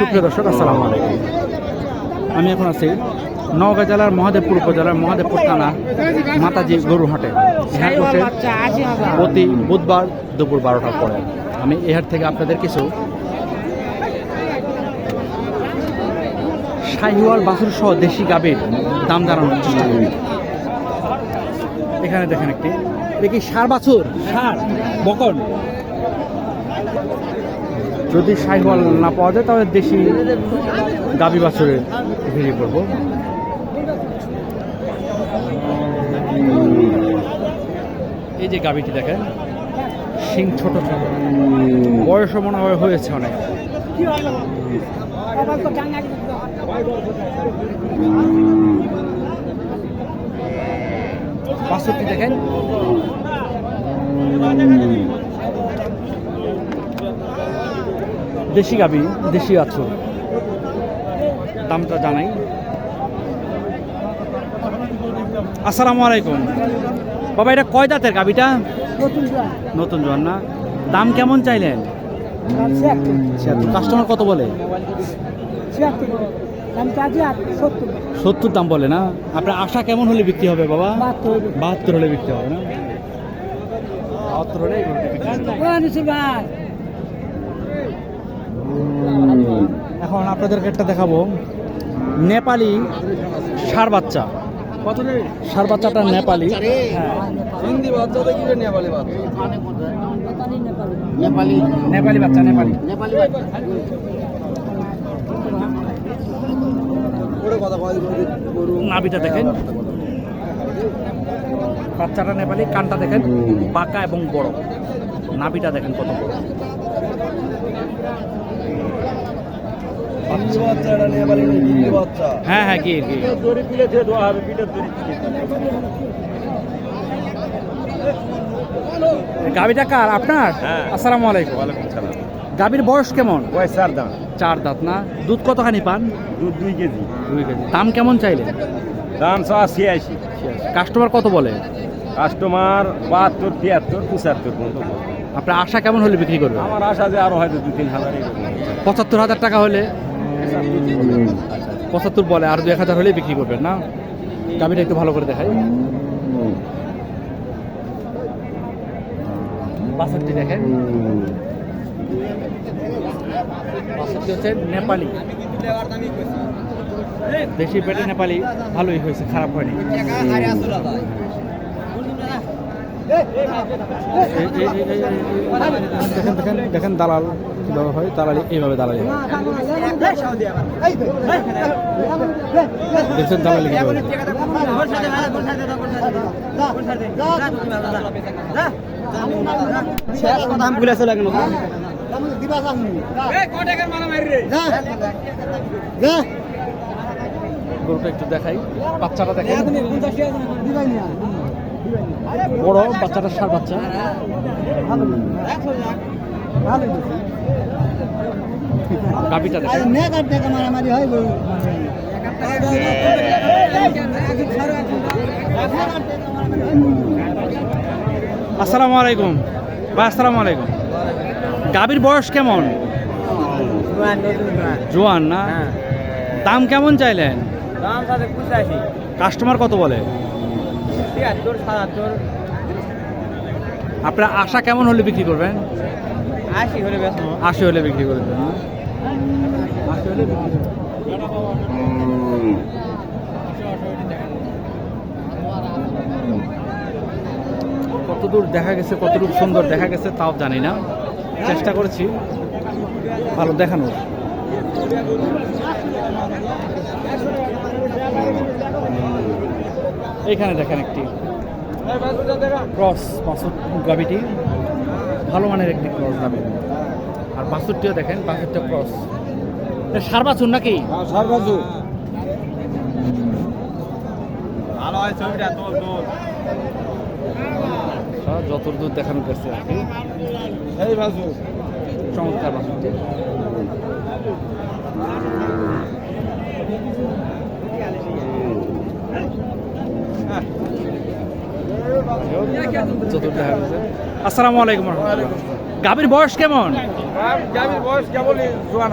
সুপ্রিয় দর্শক আসসালামু আলাইকুম। আমি এখন আছি নওগাঁ জেলার মহাদেবপুর উপজেলার মহাদেবপুর থানা মাতাজি গরু হাটে বসে প্রতি বুধবার দুপুর বারোটার পরে। আমি এ হাট থেকে আপনাদের কিছু শাহিওয়াল বাছুর সহ দেশি গাভীর দাম জানানোর চেষ্টা করি। এখানে দেখেন একটি দেখি সার বাছুর? সার বকন। যদি সাইবল না পাওয়া যায় তাহলে দেশি গাবি বাছুরের ভিড়ে পড়ব এই যে গাবিটি দেখেন শিং ছোট ছোট। বয়সও মনে হয় হয়েছে অনেক। বাছুরটি দেখেন। দেশি গাবি দেশি আছো দামটা জানাই। আসসালামু আলাইকুম। বাবা এটা কয় দাঁতের গাবিটা? নতুন জন না? দাম কেমন চাইলেন? কাস্টমার কত বলে? সত্তর। দাম বলে না? আপনার আশা কেমন হলে বিক্রি হবে বাবা? বাহাত্তর হলে বিক্রি হবে না? বাহাত্তর হলে এই গরুটি বিক্রি হবে। এখন আপনাদেরকে একটা দেখাবো। নেপালি ষাঁড় বাচ্চা। ষাঁড় বাচ্চাটা নেপালি হ্যাঁ। হিন্দি বাচ্চা নেপালি বাচ্চা? নেপালি। নেপালি বাচ্চা নেপালি। ওরে কথা কয় গরু নাভিটা দেখেন। বাচ্চাটা নেপালি কানটা দেখেন বাঁকা এবং বড়। নাভিটা দেখেন কত বড়। বাচ্চা। হ্যাঁ হ্যাঁ গিয়ে গিয়ে। গাবিটা কার? আপনার? হ্যাঁ। আসসালামু আলাইকুম। গাবির বয়স কেমন? চার দাম চার দাঁত না? দুধ কতখানি পান? দুধ দুই কেজি। দুই কেজি। দাম কেমন চাইলেন? দাম আশি আশি। কাস্টমার কত বলে? কাস্টমার বাহাত্তর তিয়াত্তর পঁচাত্তর পর্যন্ত। আপনার আশা কেমন হলে বিক্রি করবে? আমার আশা যে আরও হয়তো দু তিন হাজার পঁচাত্তর হাজার টাকা হলে? পঁচাত্তর বলে আর দু এক হাজার হলে বিক্রি করবেন না? গাবিটা একটু ভালো করে দেখাই। বাসারটি দেখেন। বাসারটি হচ্ছে নেপালি। দেশি পেটে নেপালি ভালোই হয়েছে খারাপ হয়নি। দেখেন দেখেন দেখেন দালাল কীভাবে হয় দালালি এইভাবে দালালি দেখছেন দালালি কীভাবে শেষ কথা আমি গরুটা একটু দেখাই। বাচ্চাটা দেখেন। বড় বাচ্চাটা সার বাচ্চা। গাবিটা দেখেন। আসসালামু আলাইকুম। ভাই আসসালামু আলাইকুম। গাবির বয়স কেমন? জোয়ান না? দাম কেমন চাইলেন? দাম তাদের পঁচাশি। কাস্টমার কত বলে? তিয়াত্তর সাতাত্তর। আপনার আশা কেমন হলে বিক্রি করবেন? আশি হলে আশি হলে বিক্রি করে দেবেন। আশি হলে বিক্রি করবেন। কতদূর দেখা গেছে কতটুকু সুন্দর দেখা গেছে তাও জানি না। চেষ্টা করেছি ভালো দেখানোর। এইখানে দেখেন একটি ক্রস বাসুর গাবিটি ভালো মানের একটি ক্রস গাবি আর বাসুরটিও দেখেন বাসুরটা ক্রস। সার বাছুর নাকি? হয় ছবিটা তোর তোর আচ্ছা, যত দূর দেখানো গেছে আর কি। চমৎকার বাসুরটি আসসালামু আলাইকুম গাভীর বয়স কেমন? কেবলই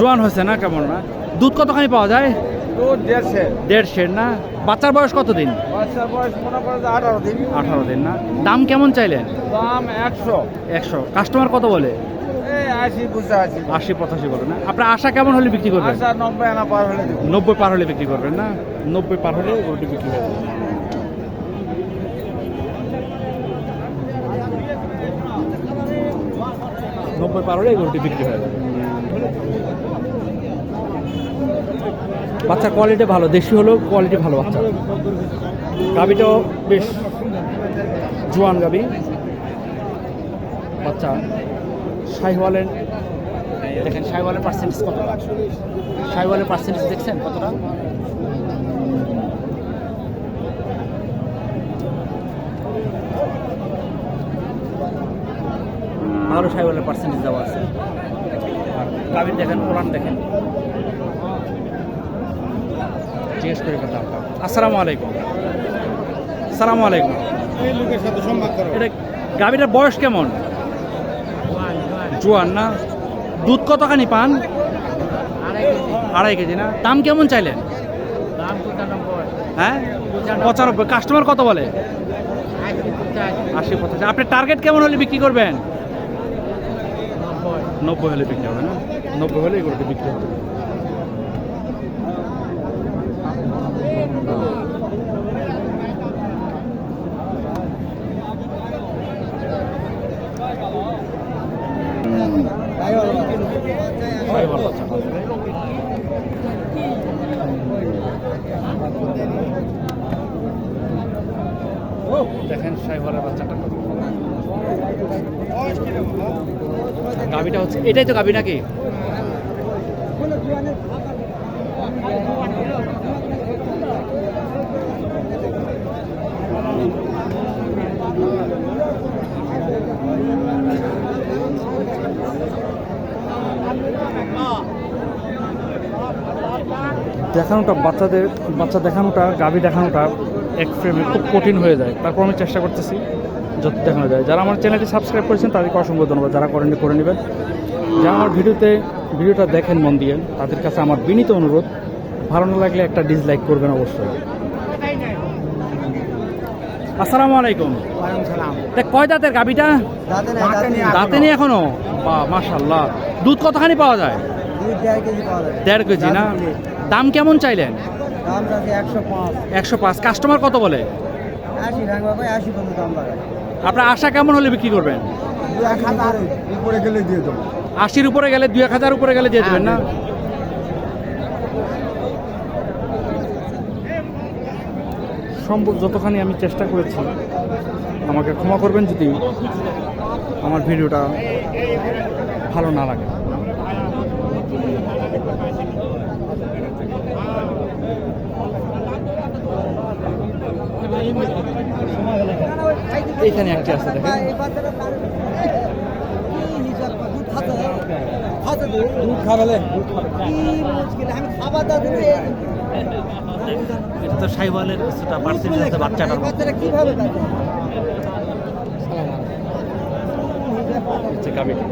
জোয়ান হয়েছে না কেমন না? দুধ কতখানি পাওয়া যায়? দেড় সের। না? বাচ্চার বয়স কতদিন? আঠারো দিন। আঠারো দিন না? দাম কেমন চাইলেন? দাম একশো। একশো। কাস্টমার কত বলে? আশি পঁচাশি। বলে না? আপনার আশা কেমন হলে বিক্রি করবেন? নব্বই আনা পার হলে নব্বই পার হলে বিক্রি করবেন না? নব্বই পার হলে গরুটি বিক্রি হবে নব্বই পার হলে এই গরুটি বিক্রি হয়ে যাবে। বাচ্চার কোয়ালিটি ভালো দেশি হলেও কোয়ালিটি ভালো বাচ্চা। গাবিটাও বেশ জোয়ান গাবি বাচ্চা শাহিওয়ালের দেখেন শাহিওয়ালের পার্সেন্টেজ কতটা শাহিওয়ালের পার্সেন্টেজ দেখছেন কতটা? ভালো শাহিওয়ালের পার্সেন্টেজ দেওয়া আছে। গাভীর দেখেন ওলান দেখেন। জিজ্ঞেস করে কথা আসসালামু আলাইকুম। আসসালামু আলাইকুম। এটা গাভীটার বয়স কেমন? জোয়ান না দুধ কতখানি পান? আড়াই কেজি না? দাম কেমন চাইলেন? হ্যাঁ? পঁচানব্বই। কাস্টমার কত বলে? আশি পঁচাশি। আপনার টার্গেট কেমন হলে বিক্রি করবেন? নব্বই। হলে বিক্রি হবে না? নব্বই হলে এগুলোকে বিক্রি হবে সাইবার বাচ্চা। দেখেন সাইবারের বাচ্চাটা গাবিটা হচ্ছে এটাই তো গাবি নাকি? দেখানোটা, বাচ্চাদের বাচ্চা দেখানোটা গাভী দেখানোটা এক ফ্রেমে খুব কঠিন হয়ে যায়। তারপর আমি চেষ্টা করতেছি যত দেখানো যায়। যারা আমার চ্যানেলটি সাবস্ক্রাইব করেছেন তাদেরকে অসংখ্য ধন্যবাদ। যারা করেননি করে নেবেন। যারা আমার ভিডিওতে ভিডিওটা দেখেন মন দিয়ে তাদের কাছে আমার বিনীত অনুরোধ ভালো না লাগলে একটা ডিসলাইক করবেন অবশ্যই। আসসালামু আলাইকুম। কয় দাঁতের গাভীটা? দাঁতে নেই এখনও। বা মাশাল্লাহ দুধ কতখানি পাওয়া যায়? দেড় কেজি না? দাম কেমন চাইলেন? একশো পাঁচ। কাস্টমার কত বলে? আপনার আশা কেমন হলে বিক্রি করবেন? উপরে গেলে দিয়ে দেবো। আশির উপরে গেলে দুই এক হাজার উপরে গেলে দিয়ে দেবেন না? সম্ভব যতখানি আমি চেষ্টা করেছি আমাকে ক্ষমা করবেন যদি আমার ভিডিওটা ভালো না লাগে। এইখানে একটি আছে দেখেন। দুধ খাবেলে এটা তো সাইওয়ালের কিছুটা পার্সেন্টেজ আছে বাচ্চাটার গাভীটি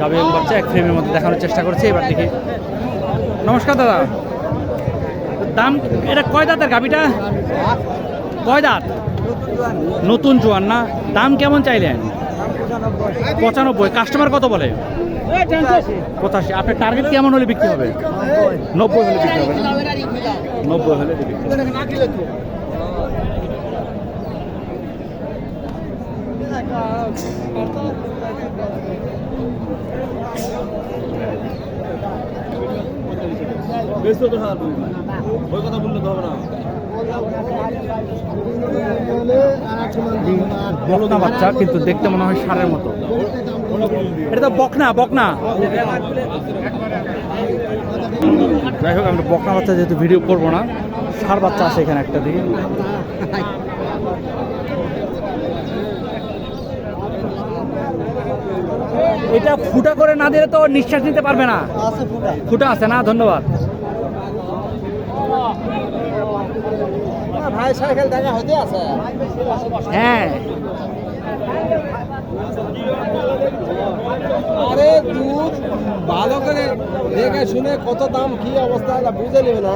গাভী এবং বাচ্চা এক ফ্রেমের মধ্যে দেখানোর চেষ্টা করছে, এবার দেখি। নমস্কার দাদা। দাম, এটা কয় দাঁতের গাভীটা কয় দাঁত? নতুন জোয়ান না? দাম কেমন চাইলেন? পঁচানব্বই। কাস্টমার কত বলে? পঁচাশি। আপনার টার্গেট কেমন হলে বিক্রি হবে? নব্বই হলে বিক্রি হবে নব্বই হলে বিক্রি বেশ তো হার ওই কথা বললে তো হবে না। বকনা বাচ্চা কিন্তু দেখতে মনে হয় সারের মতো। এটা তো বকনা বকনা। যাই হোক আমরা বকনা বাচ্চা যেহেতু ভিডিও করব না সার বাচ্চা আছে এখানে একটা দিকে। এটা ফুটা করে না দিলে তো নিঃশ্বাস নিতে পারবে না। ফুটা আছে না? ধন্যবাদ। ভাই সাইকেল দেখা হতে আছে। হ্যাঁ। আরে দুধ ভালো করে দেখে শুনে কত দাম কি অবস্থা এটা বুঝে নেবে না।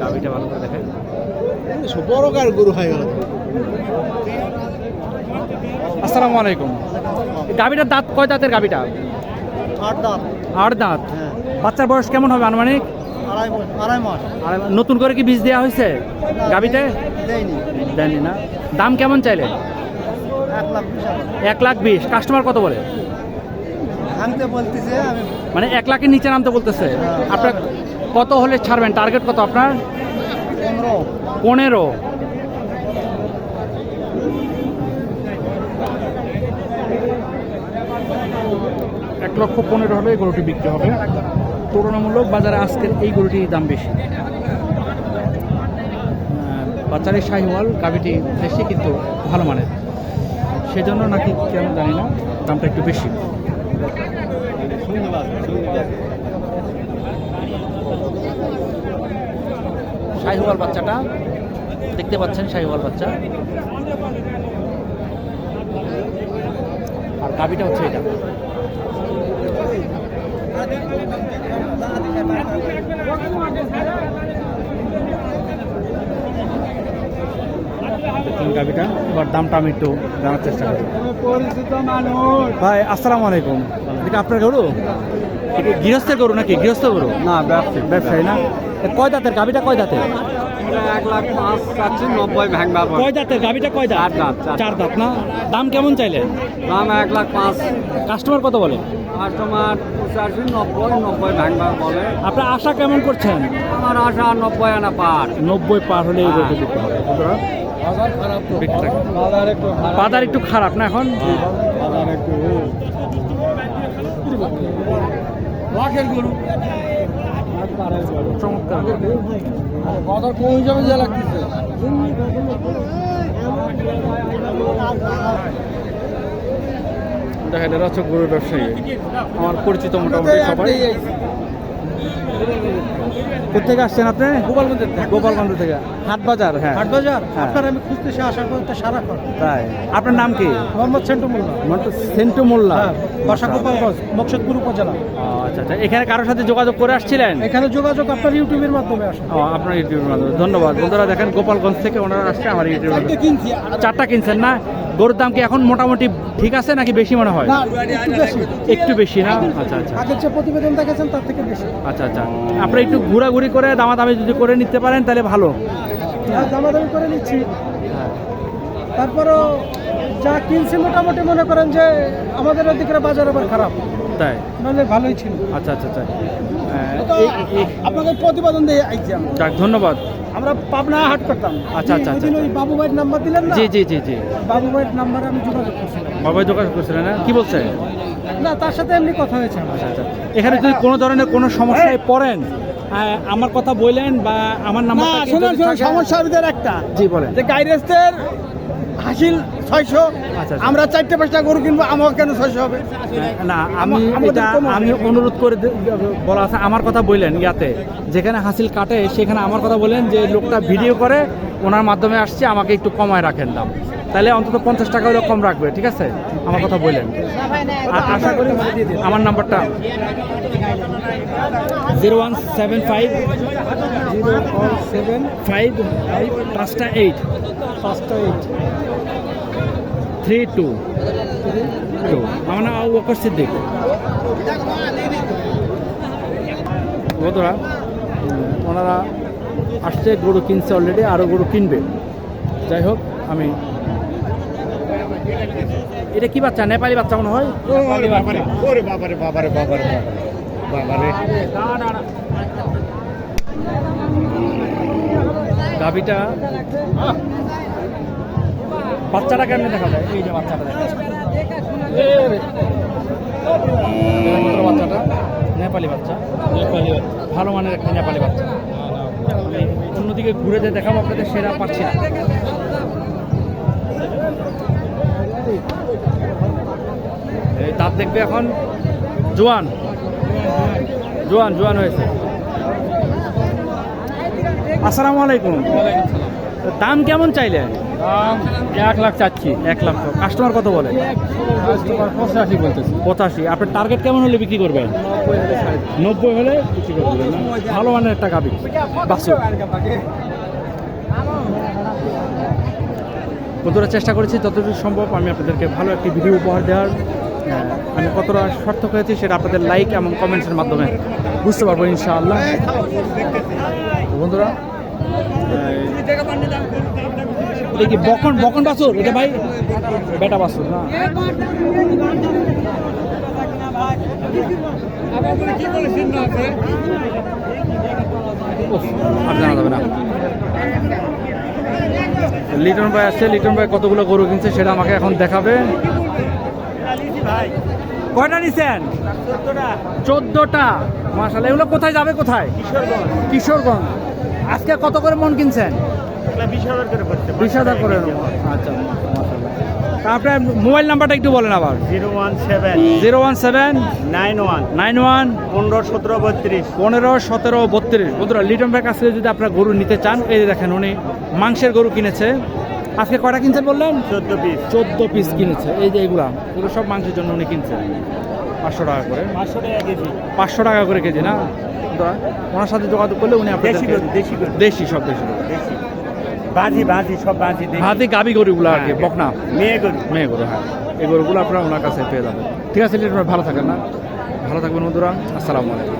গাভিটা ভালো করে দেখেন। বড় কার গরু হয়ে গেল। আসসালামু আলাইকুম। গাভিটার দাঁত কয় দাঁতের গাভিটা? আট দাম আট দাঁত। হ্যাঁ। বাচ্চার বয়স কেমন হবে আনুমানিক? আড়াই আড়াই মাস নতুন করে কি বীজ দেওয়া হয়েছে গাভিতে? দেয়নি। না। দাম কেমন চাইলে? এক লাখ বিশ কাস্টমার কত বলে? মানে এক লাখের নিচে নামতে বলতেছে। আপনার কত হলে ছাড়বেন? টার্গেট কত আপনার? পনেরো। এক লক্ষ পনেরো হলে এই গরুটি বিক্রি হবে। তুলনামূলক বাজারে আজকের এই গরুটির দাম বেশি। বাচ্চারের শাহিওয়াল, গাভিটি বেশি কিন্তু ভালো মানের। সেজন্য নাকি কেন জানি না, দামটা একটু বেশি। শাহিওয়াল বাচ্চাটা, দেখতে পাচ্ছেন শাহিওয়াল বাচ্চা। আর গাভিটা হচ্ছে এটা। গাভিটা এবার দামটা আমি একটু জানার চেষ্টা করি। ভাই আসসালামু আলাইকুম। এটা আপনার গরু? এটা গৃহস্থের গরু নাকি? গৃহস্থ গরু? না ব্যবসা ব্যবসায়ী না? কয় দাঁতের? গাভিটা কয় দাঁতের? কয় দাঁতের? গাভিটা কয় দাঁত? চার দাঁত, না? দাম কেমন চাইলে? দাম এক লাখ পাঁচ। কাস্টমার কত বলে? কাস্টমার পঁচাশি নব্বই নব্বই ভাঙবা বলে। আপনার আশা কেমন করছেন? আমার আশা নব্বই আনা পার। নব্বই পার হলে এই গরুটি বিক্রি হবে। বাজার একটু খারাপ বাজার একটু খারাপ না এখন? বাজার একটু লাখের গরু। চমৎকার। বাজার কোন হিসাবে যা লাগতেছে? দেখেন এরা হচ্ছে গরুর ব্যবসায়ী। আমার পরিচিত মোটামুটি সবাই। কোথেকে আসছেন আপনি? গোপালগঞ্জের থেকে। গোপালগঞ্জ থেকে। হাট বাজার হ্যাঁ। হাট বাজার হ্যাঁ। আপনার আমি খুঁজতেছি করতে সারাক্ষণ তাই। আপনার নাম কি? মোহাম্মদ সেন্টু মোল্লা। মানে সেন্টু মোল্লা। হ্যাঁ বাসা গোপালগঞ্জ মকসদপুর উপজেলা। আচ্ছা আচ্ছা। এখানে কারোর সাথে যোগাযোগ করে আসছিলেন? এখানে যোগাযোগ আপনার ইউটিউবের মাধ্যমে আসে। আপনার ইউটিউবের মাধ্যমে। ধন্যবাদ। বন্ধুরা দেখেন গোপালগঞ্জ থেকে ওনারা আসছে আমার কিনছি। চারটা কিনছেন না? গরুর দাম কি এখন মোটামুটি ঠিক আছে নাকি বেশি মনে হয়? একটু বেশি। না? আচ্ছা আচ্ছা। আগের যে প্রতিবেদন দেখেছেন তার থেকে বেশি। আচ্ছা আচ্ছা। আপনারা একটু ঘোরাঘুরি করে দামাদামি যদি করে নিতে পারেন তাহলে ভালো। আর দামাদামি করে নিচ্ছি। তারপরও যা কিনছি মোটামুটি মনে করেন যে আমাদের ওদিকে বাজার আবার খারাপ। তাই? নাহলে ভালোই ছিল। আচ্ছা আচ্ছা আচ্ছা। আপনাকে প্রতিবেদন দিয়ে আইছি আমরা। যাক ধন্যবাদ। আমরা পাবনা হাট করতাম। আচ্ছা, আচ্ছা, ওই আচ্ছা। ওই বাবু ভাইয়ের নাম্বার দিলেন না? জি জি জি জি। বাবু ভাইয়ের নাম্বারে আমি যোগাযোগ করছিলাম। বাবাই যোগাযোগ করছিলেন না? কি বলছে না তার সাথে এমনি কথা হয়েছে আচ্ছা আচ্ছা। এখানে যদি কোনো ধরনের কোনো সমস্যায় পড়েন আমার কথা বললেন বা আমার নাম্বার সমস্যা একটা। জি বলেন। যে গাইরেস্টের হাসিল ছয়শো। আচ্ছা। আমরা চারটে পাঁচটা গরু কিনবো আমার কেন ছয়শো হবে? না আমি এটা আমি অনুরোধ করে বলা আছে আমার কথা বললেন ইয়াতে। যেখানে হাসিল কাটে সেখানে আমার কথা বললেন যে লোকটা ভিডিও করে ওনার মাধ্যমে আসছে আমাকে একটু কমায় রাখেন দাম। তাহলে অন্তত পঞ্চাশ টাকা হলেও কম রাখবে ঠিক আছে? আমার কথা বললেন। আর আশা করি আমার নাম্বারটা zero one seven five zero seven five পাঁচটা এইট। পাঁচটা এইট। থ্রি টু টু আমার নাম আবু বকর সিদ্দিক বন্ধুরা ওনারা আসছে গরু কিনছে অলরেডি আরও গরু কিনবে। যাই হোক আমি এটা কি বাচ্চা? নেপালি বাচ্চা মনে হয়? গাভিটা বাচ্চাটা কেমনে দেখা যায়? এই যে বাচ্চাটা দেখা বাচ্চাটা নেপালি বাচ্চা। নেপালি ভালো মানের একটা নেপালি বাচ্চা। অন্যদিকে ঘুরে যে দেখাবো আপনাদের সেরা পাচ্ছি না। এই দাঁত দেখবে এখন জোয়ান। জোয়ান জোয়ান হয়েছে। আসসালামু আলাইকুম। দাম কেমন এক লাখ চাচ্ছি। এক লাখ। কাস্টমার কত বলে? পঁচাশি বলতেছি। পঁচাশি। আপনার টার্গেট কেমন হলে বিক্রি করবেন নব্বই হলে বিক্রি করবেন ভালো মানের একটা গাবি বাসু। বন্ধুরা চেষ্টা করেছি যতটুকু সম্ভব আমি আপনাদেরকে ভালো একটি ভিডিও উপহার দেওয়ার। আমি কতটা সার্থক হয়েছি সেটা আপনাদের লাইক এবং কমেন্টসের মাধ্যমে বুঝতে পারব ইনশাআল্লাহ। বন্ধুরা এটা কি বকন বকন বাসুর এটা ভাই? বেটা বাসুর জানা যাবে না। লিটন ভাই আসছে, লিটন ভাই কতগুলো গরু কিনছে সেটা আমাকে এখন দেখাবে। কয়টা নিছেন? চোদ্দটা। মাসাল্লাহ এগুলো কোথায় যাবে, কোথায়? কিশোরগঞ্জ। কিশোরগঞ্জ। আজকে কত করে মন কিনছেন? বিশ হাজার করে আচ্ছা আপনার মোবাইল নাম্বারটা একটু বলেন আবার। Zero one seven zero one seven nine one nine one পনেরো সতেরো বত্রিশ। পনেরো সতেরো বত্রিশ। বন্ধুরা লিটন ভাই কাছ যদি আপনার গরু নিতে চান এই দেখেন উনি মাংসের গরু কিনেছে। আজকে কয়টা কিনছেন বললেন? চোদ্দ পিস চোদ্দ পিস কিনেছে। এই যে এগুলা এগুলো সব মাংসের জন্য উনি কিনছে পাঁচশো টাকা করে। পাঁচশো টাকা কেজি। পাঁচশো টাকা করে কেজি না? ওনার সাথে যোগাযোগ করলে উনি আপনাদের দেশি সব দেশি। দেশি। বাজি বাঁধি সব বাঁধি। হাতে গাবি গরুগুলো আর কি হ্যাঁ। বকনা? মেয়ে গরু। মেয়ে গরু হ্যাঁ। এই গরুগুলো আপনারা ওনার কাছে পেয়ে যাবেন। ঠিক আছে ভালো থাকেন না। ভালো থাকবেন বন্ধুরা। আসসালামু আলাইকুম।